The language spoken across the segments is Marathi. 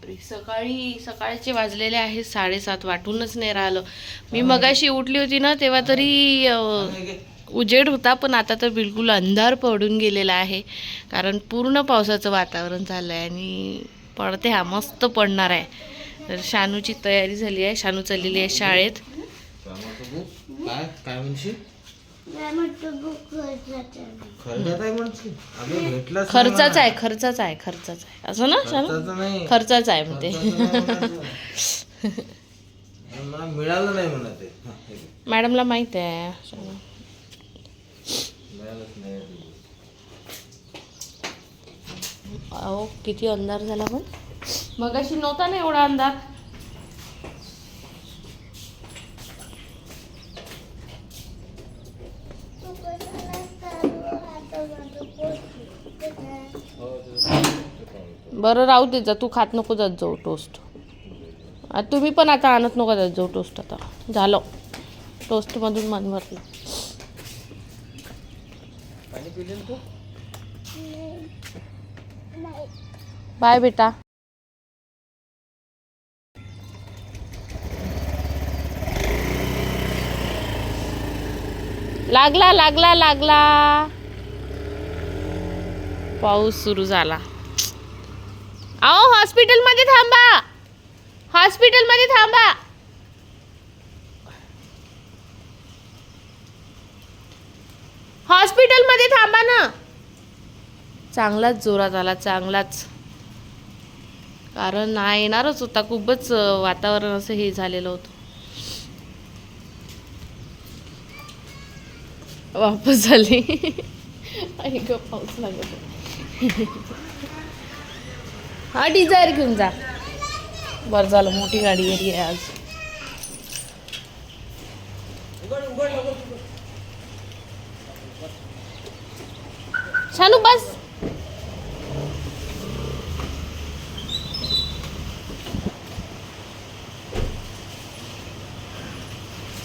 बापरे सकाळी सकाळचे वाजलेले आहे साडेसात वाटूनच नाही राहिलं. मी मगाशी उठली होती ना तेव्हा तरी उजेड होता पण आता तर बिलकुल अंधार पडून गेलेला आहे. कारण पूर्ण पावसाचं वातावरण झालं आहे आणि पडते हा मस्त पडणार आहे. तर शानूची तयारी झाली आहे शानू चाललेली आहे शाळेत. काय? काय म्हणशील? खर्चात आहे अगं खर्चाच. आहे खर्चाच आहे खर्चाच आहे असं ना शानू खर्चाचं नाही खर्चाच आहे म्हणते. मला मिळालं नाही. हा, हे घे. मॅडमला माहीत आहे शानू. मिळालंच नाही अहो किती अंधार झाला पण मगाशी नव्हता ना एवढा अंधार बरं राहू दे जा तू खात नको जात जाऊ टोस्ट तुम्ही पण आता आणत नको जात जाऊ टोस्ट आता. झालं. टोस्टमधून मन भरलं. बाय बेटा. लागला लागला लागला. पाऊस सुरू झाला. अहो हॉस्पिटलमध्ये थांबा. हॉस्पिटलमध्ये थांबा. हॉस्पिटलमध्ये थांबा ना. चांगलाच जोरात आला चांगलाच. कारण हा येणारच होता. खूपच वातावरण असं हे झालेलं होतं. वापस झाली आई पाऊस लागत हा डिझायर घेऊन जा. बरं झालं मोठी गाडी गेली आहे आज. शानू बस.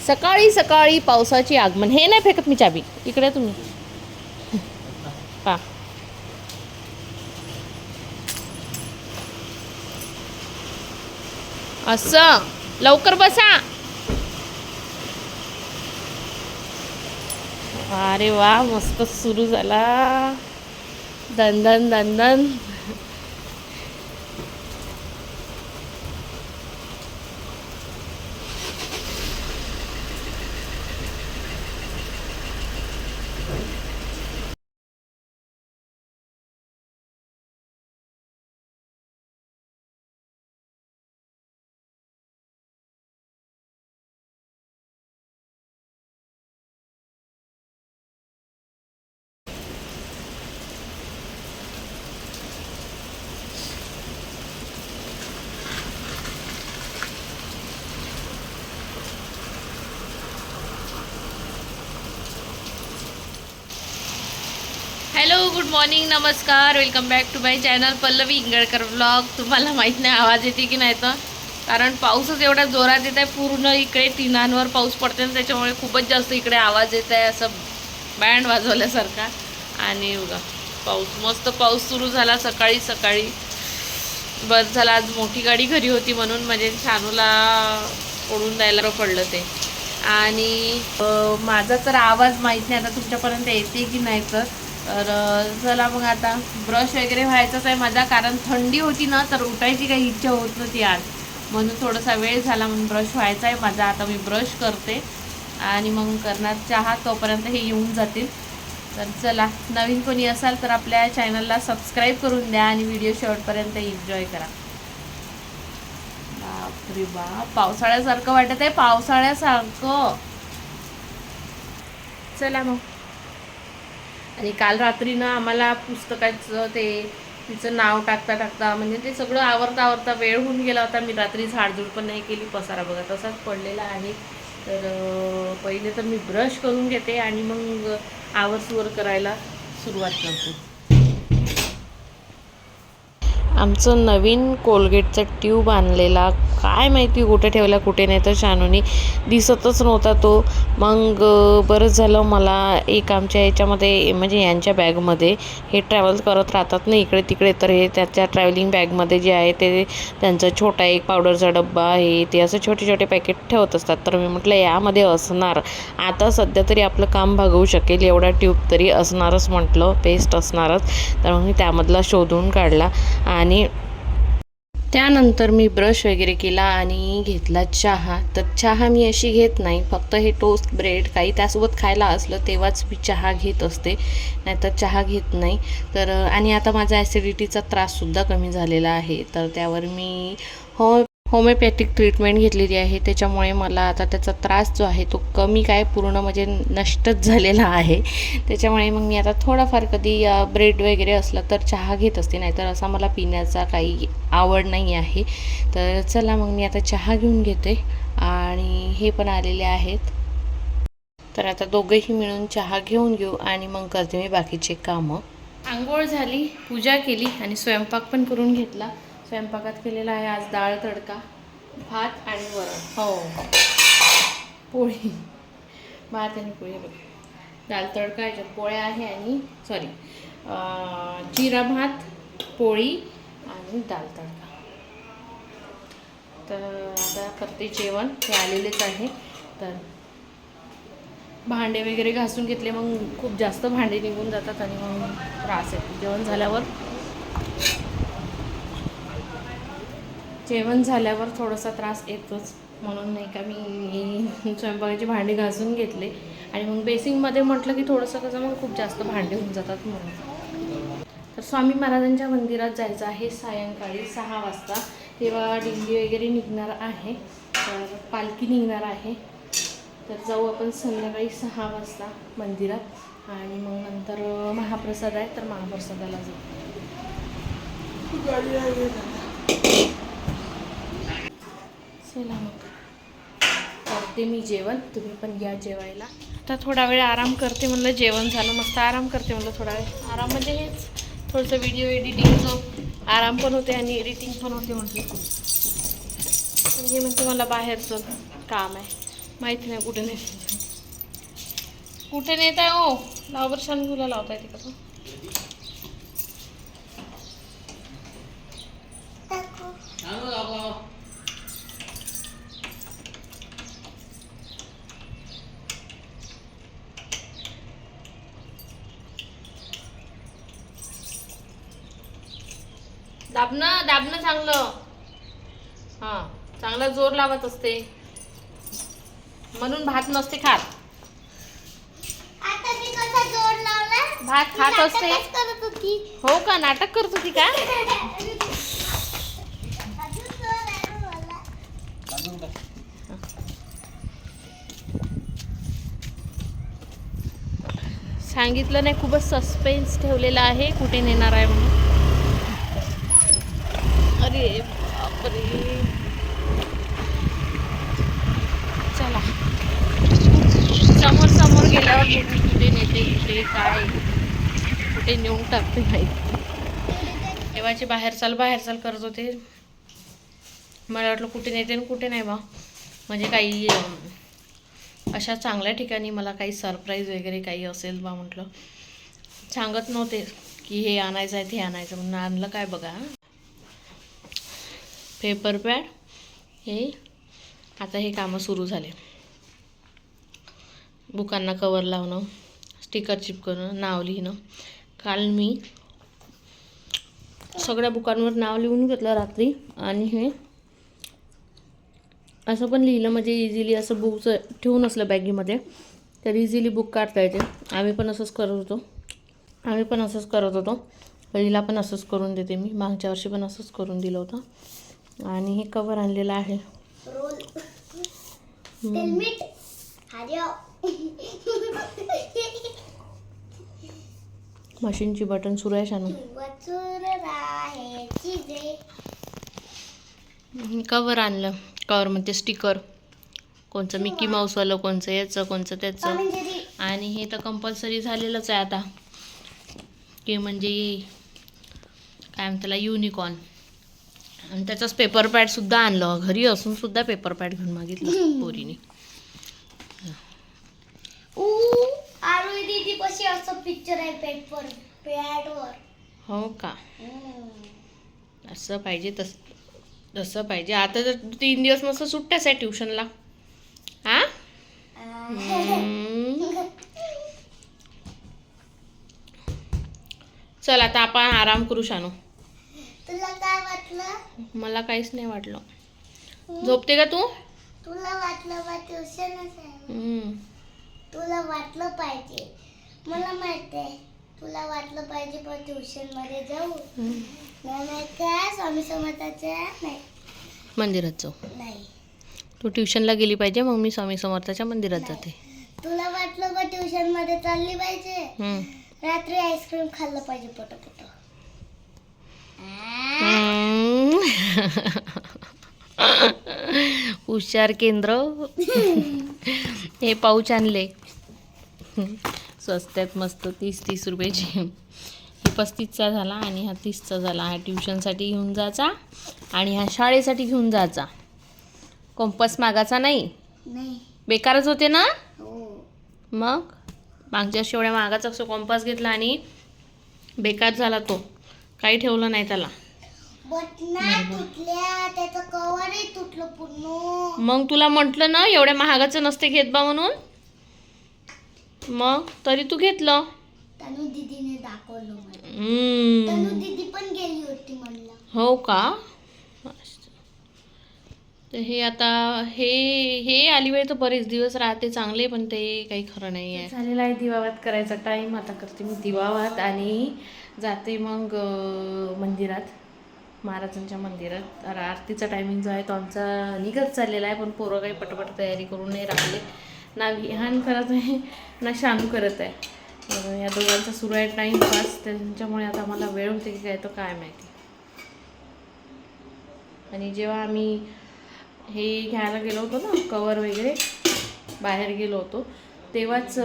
सकाळी सकाळी पावसाची आगमन. हे नाही फेकत मी चाबी. इकडे तुम्ही. पा. असं. लवकर बसा. अरे वा मस्त सुरू झाला. दंदन दंदन गुड मॉर्निंग नमस्कार. Welcome back to my channel Pallavi Ingalkar blog तुम्हाला माहीत नाही आवाज येते की नाही तर. कारण पाऊसच एवढा जोरात येत आहे पूर्ण इकडे टिनांवर पाऊस पडते ना त्याच्यामुळे खूपच जास्त इकडे आवाज येत आहे असं बँड वाजवल्यासारखा. आणि उगा पाऊस मस्त पाऊस सुरू झाला सकाळी सकाळी. बस झाला आज मोठी गाडी घरी होती म्हणून म्हणजे शानूला ओढून द्यायला पडलं ते. आणि माझा तर आवाज माहीत नाही आता तुमच्यापर्यंत येते की नाही तर. तर चला मग आता ब्रश वगैरे व्हायचाच आहे माझा कारण थंडी होती ना तर उठायची काही इच्छा होत नव्हती आज. म्हणून थोडासा वेळ झाला म्हणून ब्रश व्हायचा आहे. माझा आता मी ब्रश करते. आणि मग करणार चहा तोपर्यंत हे येऊन जातील. तर चला नवीन कोणी असाल तर आपल्या चॅनलला सबस्क्राईब करून द्या आणि व्हिडिओ शेवटपर्यंत एन्जॉय करा. बापरे बाप पावसाळ्यासारखं वाटत आहे पावसाळ्यासारखं. चला मग. आणि काल रात्री ना आम्हाला पुस्तकाचं ते तिचं नाव टाकता टाकता म्हणजे ते सगळं आवरता आवरता वेळ होऊन गेला होता. मी रात्री झाडझूड पण नाही केली पसारा बघा तसाच पडलेला आहे. तर पहिले तर मी ब्रश करून घेते आणि मग आवरसुवर करायला सुरुवात करते. आमचं नवीन कोलगेटचा ट्यूब आणलेला. काय माहिती कुठे ठेवला कुठे नाही तर शानूनी दिसतच नव्हता तो. मग बरंच झालं मला एक आमच्या याच्यामध्ये म्हणजे यांच्या बॅगमध्ये. हे ट्रॅव्हल करत राहतात ना इकडे तिकडे तर हे त्याच्या ट्रॅव्हलिंग बॅगमध्ये जे आहे ते त्यांचा छोटा एक पावडरचा डब्बा आहे ते असं छोटे छोटे पॅकेट ठेवत असतात. तर मी म्हटलं यामध्ये असणार. आता सध्या तरी आपलं काम भागवू शकेल एवढा ट्यूब तरी असणारच म्हटलं. पेस्ट असणारच. तर मग मी त्यामधला शोधून काढला आणि आणि त्यानंतर मी ब्रश वगैरे केला आणि घेतला चहा. तर चहा मी अशी घेत नाही. फक्त हे टोस्ट ब्रेड काही त्यासोबत खायला असलं तेव्हाच मी चहा घेत असते. नाहीतर चहा घेत नाही. तर आणि आता माझा ॲसिडिटीचा त्राससुद्धा कमी झालेला आहे. तर त्यावर मी हो होमिओपॅथिक ट्रीटमेंट घेतलेली आहे. त्याच्यामुळे मला आता त्याचा त्रास जो आहे तो कमी काय पूर्ण म्हणजे नष्टच झालेला आहे. त्याच्यामुळे मग मी आता थोडाफार कधी ब्रेड वगैरे असलं तर चहा घेत असते. नाहीतर असा मला पिण्याचा काही आवड नाही आहे. तर चला मग मी आता चहा घेऊन घेते. आणि हे पण आलेले आहेत. तर आता दोघंही मिळून चहा घेऊन घेऊ आणि मग करते मी बाकीचे कामं. आंघोळ झाली पूजा केली आणि स्वयंपाक पण करून घेतला. स्वयंपाकात केलेला आहे आज डाळ तडका भात आणि वरण. हो. पोळी. भात आणि पोळी बघ. डाळ तडका याच्यात पोळ्या आहे आणि सॉरी जिरा भात पोळी आणि डाळ तडका. तर आता करते जेवण. ते आलेलेच आहे. तर भांडे वगैरे घासून घेतले मग खूप जास्त भांडे निघून जातात आणि मग त्रास येतो जेवण झाल्यावर जेवण झाल्यावर थोडासा त्रास येतोच. म्हणून नाही का मी स्वयंपाकाची भांडी घासून घेतले. आणि मग बेसिंगमध्ये म्हटलं की थोडंसं कसं मग खूप जास्त भांडे होऊन जातात म्हणून. तर स्वामी महाराजांच्या मंदिरात जायचं आहे सायंकाळी सहा वाजता. तेव्हा डिंगी वगैरे निघणार आहे. तर पालखी निघणार आहे. तर जाऊ आपण संध्याकाळी सहा वाजता मंदिरात. आणि मग नंतर महाप्रसाद आहे तर महाप्रसादाला जाऊ. चला मग करते मी जेवण. तुम्ही पण या जेवायला. आता थोडा वेळ आराम करते म्हणलं जेवण झालं मस्त आराम करते म्हणलं थोडा वेळ. आराम म्हणजे हेच. थोडंसं व्हिडिओ एडिटिंगचं आराम पण होते आणि एडिटिंग पण होते म्हटलं. हे म्हणते मला बाहेरचं काम आहे. माहिती नाही कुठे नाही कुठे नेत आहे हो लावर शानगुला लावताय तिकडं. दाबणं दाबणं चांगलं. हां चांगला जोर लावत असते. म्हणून भात नसते खात. आता मी कसा जोर लावला? भात खात असते. नाटकच करत होती. हो का? नाटक करत होती का? अजून जोर आहे मला. सांगितलं नाही खूपच सस्पेन्स ठेवलेला आहे. कुठे नेणार आहे म्हणून. अरे बापरे. चला. समोर समोर गेल्यावर कुठे कुठे नेते कुठे काय? कुठे नेऊन टाकते माहिती देवाचे बाहेर चाल बाहेर चाल करत होते. मला वाटलं कुठे नेते आणि कुठे नाही बा. म्हणजे काही अशा चांगल्या ठिकाणी मला काही सरप्राईज वगैरे काही असेल बा म्हटलं. सांगत नव्हते की हे आणायचं आहे ते आणायचं म्हणून आणलं काय बघा पेपर पॅड. हे. आता हे कामं सुरू झाले. बुकांना कवर लावणं स्टिकर चिपकणं नाव लिहिणं. काल मी सगळ्या बुकांवर नाव लिहून घेतलं रात्री आणि हे असं पण लिहिलं म्हणजे इझिली असं बुकचं ठेवून असलं बॅगीमध्ये. तर इझिली बुक काढता येते. आम्ही पण असंच करत होतो. आम्ही पण असंच करत होतो. पहिला पण असंच करून देते मी. मागच्या वर्षी पण असंच करून दिलं होतं. आणि हे कवर आणलेलं आहे. मशीनची बटन सुरू आहे शानू. कवर आणलं. कवरमध्ये स्टिकर कोणचं मिकी माऊसवालं कोणचं याचं कोणचं त्याचं. आणि हे तर कंपल्सरी झालेलंच आहे आता. की म्हणजे काय म्हणतात युनिकॉर्न आणि त्याचाच पेपर पॅड सुद्धा आणलं. घरी असून सुद्धा पेपर पॅड घेऊन मागितलं पोरीने. ऊ आरोही दीदी कशी असं पिक्चर आहे पेपर पॅडवर हो का? असं पाहिजे तस तसं पाहिजे. आता तर तीन दिवस मस्त सुट्ट्याच आहे ट्युशनला हा. चल आता आपण आराम करू शानू. वाटलं? मला काहीच नाही वाटलं. झोपते का तू? तुला वाटलं बा ट्युशनच आहे हम्म. तुला वाटलं पाहिजे. मला माहिती आहे. तुला वाटलं पाहिजे पण ट्युशनमध्ये जाऊ. नाही स्वामी समर्थाच्या नाही. मंदिरात जाऊ. नाही. तू ट्युशनला गेली पाहिजे मग मी स्वामी समर्थाच्या मंदिरात जाते. तुला वाटलं बा ट्युशनमध्ये चालली पाहिजे. रात्री आईस्क्रीम खाल्लं पाहिजे पोट पोट हुशार केंद्र. हे पाऊच आणले. स्वस्त्यात मस्त तीस तीस रुपयाची. हे पस्तीसचा झाला आणि हा तीसचा झाला. हा ट्युशनसाठी घेऊन जायचा आणि हा शाळेसाठी घेऊन जायचा. कंपस मागाचा नाही? नाही. बेकारच होते ना? हो. मग? मागच्या शेवड्या मागाचा असं कॉम्पास घेतला आणि बेकार झाला तो. काही ठेवलं नाही त्याला. बटना तुटल्या त्याचं कवरही तुटलं पूर्ण. मग तुला म्हटलं ना एवढ्या महागाचं नसते घेत बा म्हणून. मग तरी तू घेतलं. तनु दीदीने दाखवलं मला. हम्म. तनु दीदी पण गेली होती म्हणलं. हो का. तर हे आता हे हे अलिवेळ तर बरेच दिवस राहते चांगले पण ते काही खरं नाही आहे. झालेला आहे दिवावात करायचा टाईम आता करते मी दिवावात आणि जाते मग अं, मंदिरात. महाराजांच्या मंदिरात. तर आरतीचा टायमिंग जो आहे तो आमचा निघत चाललेला आहे पण पोरं काही पटपट तयारी करून नाही राहिले. ना विहान करत आहे ना शानू करत आहे. तर या दोघांचा सुरू आहे टाईमपास त्यांच्यामुळे आता आम्हाला वेळ होते की काय तो काय माहिती आणि जेव्हा आम्ही हे घ्यायला गेलो होतो ना कवर वगैरे बाहेर गेलो होतो तेव्हाच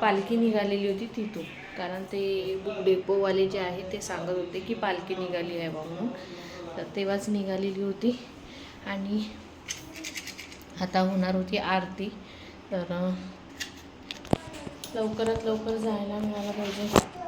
पालखी निघालेली होती तिथून. कारण ते बुक डेपोवाले जे आहे ते सांगत होते की पालखी निघाली आहे बा म्हणून. तर तेव्हाच निघालेली होती. आणि आता होणार होती आरती. तर लवकरात लवकर जायला मिळालं पाहिजे.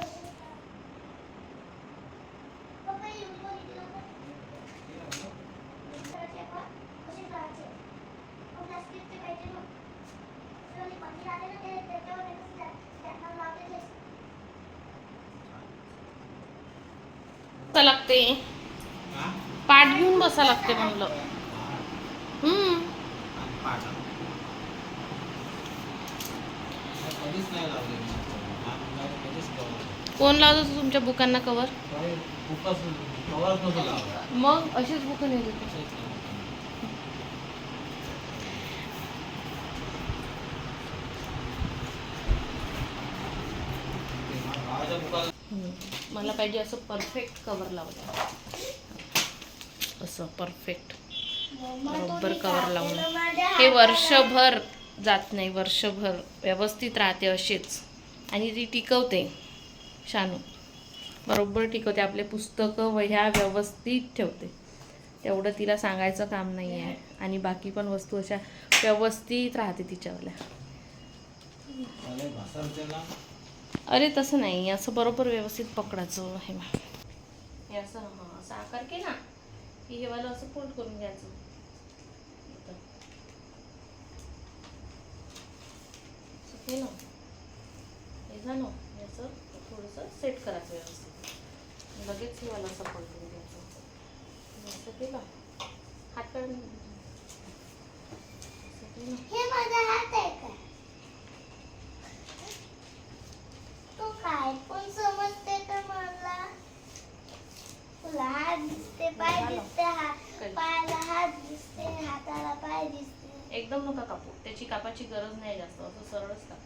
बसा लागते. पाठ घेऊन बसा लागते म्हणलं. हम्म. नाही कोण लावत तुमच्या बुकांना कवर? मग अशीच बुकं नेत होते असेच लावलं. ते भावाच्या बुकाला मला पाहिजे असं परफेक्ट कवर लावलं असं परफेक्ट बरोबर कवर लावून हे वर्षभर जात नाही वर्षभर व्यवस्थित राहते असेच आणि ती टिकवते शानू. बरोबर टिकवते आपले पुस्तकं वह्या व्यवस्थित ठेवते. तेवढं तिला सांगायचं काम नाही आहे. आणि बाकी पण वस्तू अशा व्यवस्थित राहते तिच्यावल्या. अरे तसं नाही. असं बरोबर व्यवस्थित पकडायचं हे बघ. हे असं हां असं आकार केला की हे वाला असं फोल्ड करून घ्यायचं. इथं. केलं. हे झालं. याचं थोडंसं सेट करायचं व्यवस्थित. लगेच हे वाला असं फोल्ड करून घ्यायचं. असं केलं. हात काढून. हे माझा हात आहे का? काय पण समजते का मला? तुला हात दिसते पाय. दिसते हात. पायाला हात दिसते हाताला पाय दिसते एकदम नका कापू. त्याची कापाची गरज नाही जास्त. असं सरळच काप.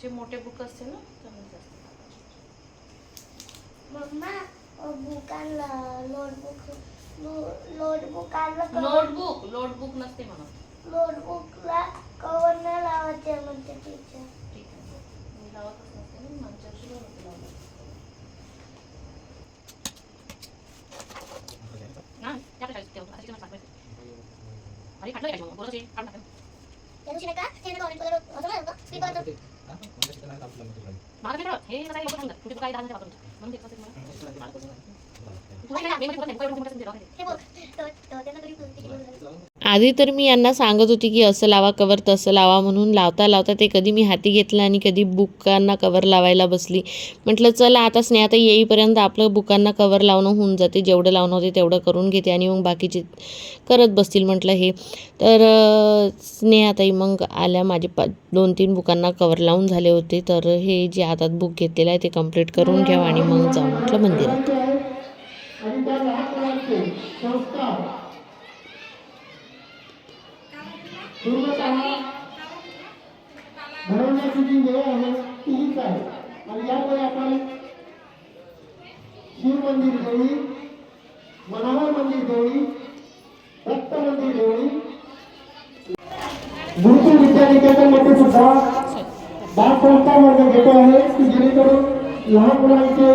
जे मोठे बुक असते ना त्यामुळे जास्त. मम्मा बुक आणलं नोटबुक नोटबुक आणलं नोटबुक? नोटबुक नसते म्हणत नोटबुकला 거지. 바로 나가. 야동심일까? 태연이가 어릴 거대로 어서만 온거? 그리고 또 말하는 대로 제일 사장이 먹고 싶은데. 우리 누가 이다 하는데 맞아. 뭔데 그거 쓰는 거야? 누가 이다 메모리 보다 내 거야 이런 거 생각했는데. आधी तर मी यांना सांगत होती की असं लावा कवर तसं लावा म्हणून लावता लावता ते कधी मी हाती घेतलं आणि कधी बुकांना कवर लावायला बसली. म्हटलं चला आता स्नेहा येईपर्यंत आपलं बुकांना कवर लावणं होऊन जाते जेवढं लावणं होते तेवढं करून घेते आणि मग बाकीचे करत बसतील म्हटलं हे. तर स्नेहाताई मग आल्या माझे पा दोन तीन बुकांना कवर लावून झाले होते. तर हे जे हातात बुक घेतलेलं आहे ते कंप्लीट करून घ्यावं आणि मग जाऊ म्हटलं मंदिरात. पूर्णतः घडवण्याची जी वेळ आहे ती हीच आहे. आणि यामुळे आपण शिव मंदिर देवळी मनोहर मंदिर देवळी दत्त मंदिर देवळी गुरुकुल विद्यानिकेतनमध्ये सुद्धा बाल संस्कार वर्ग घेतो आहे की जेणेकरून लहान मुलांचे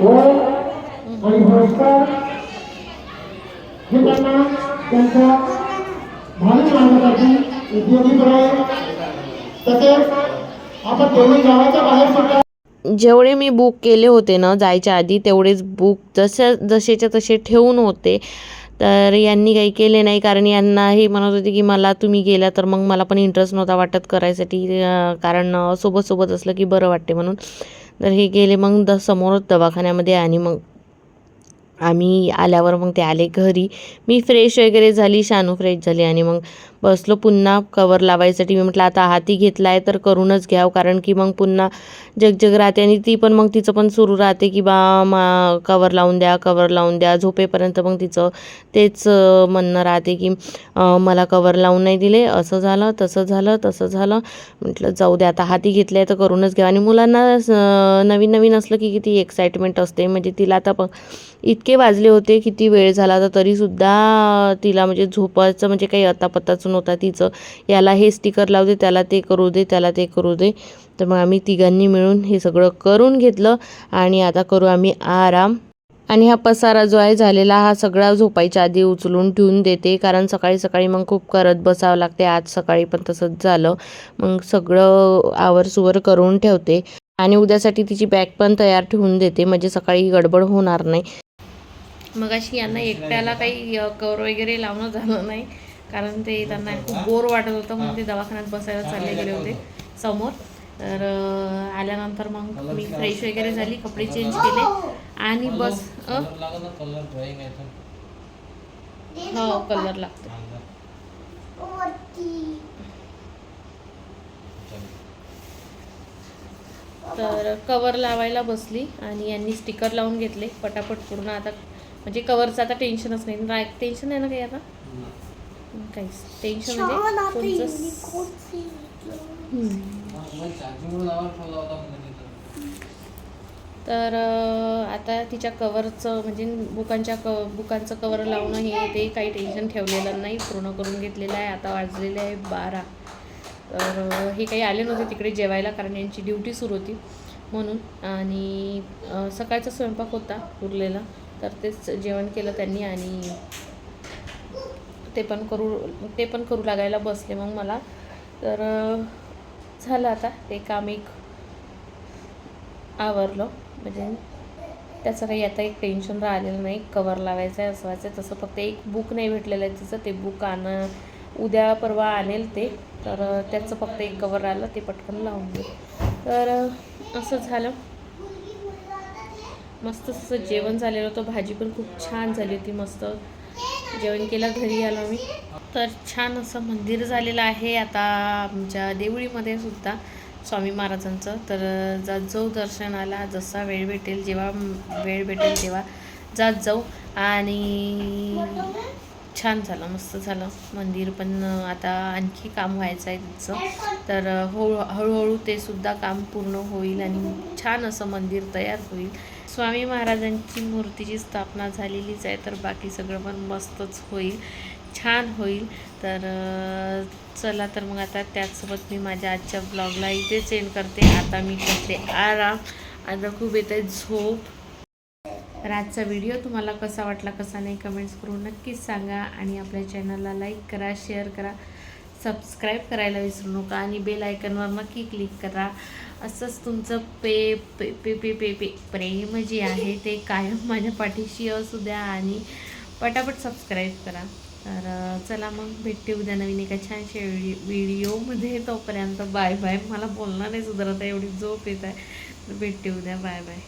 ओळख आणि संस्कार हे त्यांना त्यांच्या भावी मार्गासाठी उपयोगी करावे. तसेच आपण दोन्ही गावाच्या बाहेर सुद्धा जेवढे मी बुक केले होते ना जायच्या आधी तेवढेच बुक जसे जसेच्या तसे ठेवून होते. तर यांनी काही केले नाही कारण यांना हे म्हणत होते की मला तुम्ही गेला तर मग मला पण इंटरेस्ट नव्हता वाटत करायसाठी. कारण सोबत सोबत असलं की बरं वाटते म्हणून. तर हे गेले मग द समोरच दवाखान्यामध्ये आणि मग आम्ही आल्यावर मग ते आले घरी. मी फ्रेश वगैरे झाली शानू फ्रेश झाली आणि मग बसलो पुन्हा कवर लावायसाठी. मी म्हटलं आता हाती घेतला आहे तर करूनच घ्यावं कारण की मग पुन्हा जगजग राहते आणि ती पण मग तिचं पण सुरू राहते की बा मा कवर लावून द्या कवर लावून द्या. झोपेपर्यंत मग तिचं तेच म्हणणं राहते की मला कवर लावून नाही दिले. असं झालं तसं झालं तसं झालं. म्हटलं जाऊ द्या आता हाती घेतले तर करूनच घ्या. आणि मुलांना नवीन नवीन असलं की किती एक्साइटमेंट असते. म्हणजे तिला आता प इतके वाजले होते किती वेळ झाला तर तरीसुद्धा तिला म्हणजे झोपायचं म्हणजे काही अतापत्ताच नव्हता तिचं. याला हे स्टिकर लावू दे त्याला ते करू दे त्याला ते करू दे. तर मग आम्ही तिघांनी मिळून हे सगळं करून घेतलं आणि आता करू आम्ही आराम. आणि हा पसारा जो आहे झालेला हा सगळा झोपायच्या आधी उचलून ठेवून देते. कारण सकाळी सकाळी मग खूप करत बसावं लागते. आज सकाळी पण तसंच झालं. मग सगळं आवरसुवर करून ठेवते. आणि उद्यासाठी तिची बॅग पण तयार ठेवून देते. म्हणजे सकाळी गडबड होणार नाही. मग अशी यांना एकट्याला काही कवर वगैरे लावणं झालं नाही. कारण ते त्यांना खूप बोर वाटत होतं म्हणून ते दवाखान्यात बसायला चालले गेले होते समोर. तर आल्यानंतर मग मी फ्रेश वगैरे झाली कपडे चेंज केले आणि बस हो कलर लागतो. तर कवर लावायला बसली आणि यांनी स्टिकर लावून घेतले पटापट पूर्ण. आता म्हणजे कवरचं आता टेन्शनच नाही. टेन्शन आहे ना काही आता? काहीच टेन्शन म्हणजे तर आता तिच्या कवरचं म्हणजे बुकांच्या क बुकांचं कवर लावणं हे ते काही टेन्शन ठेवलेलं नाही पूर्ण करून घेतलेलं आहे. आता वाजलेले आहे बारा. तर हे काही आले नव्हते तिकडे जेवायला कारण यांची ड्युटी सुरू होती म्हणून. आणि सकाळचा स्वयंपाक होता उरलेला. तर तेच जेवण केलं त्यांनी आणि ते पण करू ते पण करू लागायला बसले मग मला. तर झालं आता. ते काम एक आवरलं. म्हणजे त्याचं काही आता एक टेन्शन राहिलेलं नाही. कवर लावायचं आहे असं व्हायचं आहे तसं फक्त एक बुक नाही भेटलेलं आहे तिचं. ते बुक आण उद्या परवा आणेल ते. तर त्याचं फक्त एक कवर राहिलं. ते पटकन लावून दे. तर असं झालं. मस्त असं जेवण झालेलं होतं. भाजी पण खूप छान झाली होती. मस्त जेवण केलं घरी आलो मी तर छान असं मंदिर झालेलं आहे. आता आमच्या देवळीमध्ये सुद्धा स्वामी महाराजांचं. तर जात जाऊ दर्शनाला जसा वेळ भेटेल जेव्हा वेळ भेटेल तेव्हा जात जाऊ. आणि छान झालं मस्त झालं. मंदिर पण आता आणखी काम व्हायचं आहे तिचं तर हळू हळूहळू ते सुद्धा काम पूर्ण होईल आणि छान असं मंदिर तयार होईल. स्वामी महाराजांची मूर्तीची स्थापना झालेलीच आहे तर बाकी सगळं पण मस्तच होईल छान होईल. तर चला तर मग आता त्याचसोबत मी माझ्या आजच्या ब्लॉगला इथे सेंड करते. आता मी करते आराम. आता खूप येत आहे झोप. तर आजचा व्हिडिओ तुम्हाला कसा वाटला कसा नाही कमेंट्स करून नक्कीच सांगा. आणि आपल्या चॅनलला लाईक करा शेअर करा. सबस्क्राईब करायला विसरू नका आणि बेल आयकनवर नक्की क्लिक करा. असंच तुमचं पे पे पे पे पे पे प्रेम जे आहे ते कायम माझ्या पाठीशी असू द्या आणि पटापट सबस्क्राईब करा. तर चला मग भेटते उद्या नवीन एका छानशा व्हिडिओमध्ये. तोपर्यंत बाय बाय. मला बोलणं नाही सुधारत आहे एवढी झोप येत आहे. भेटते उद्या. Bye bye.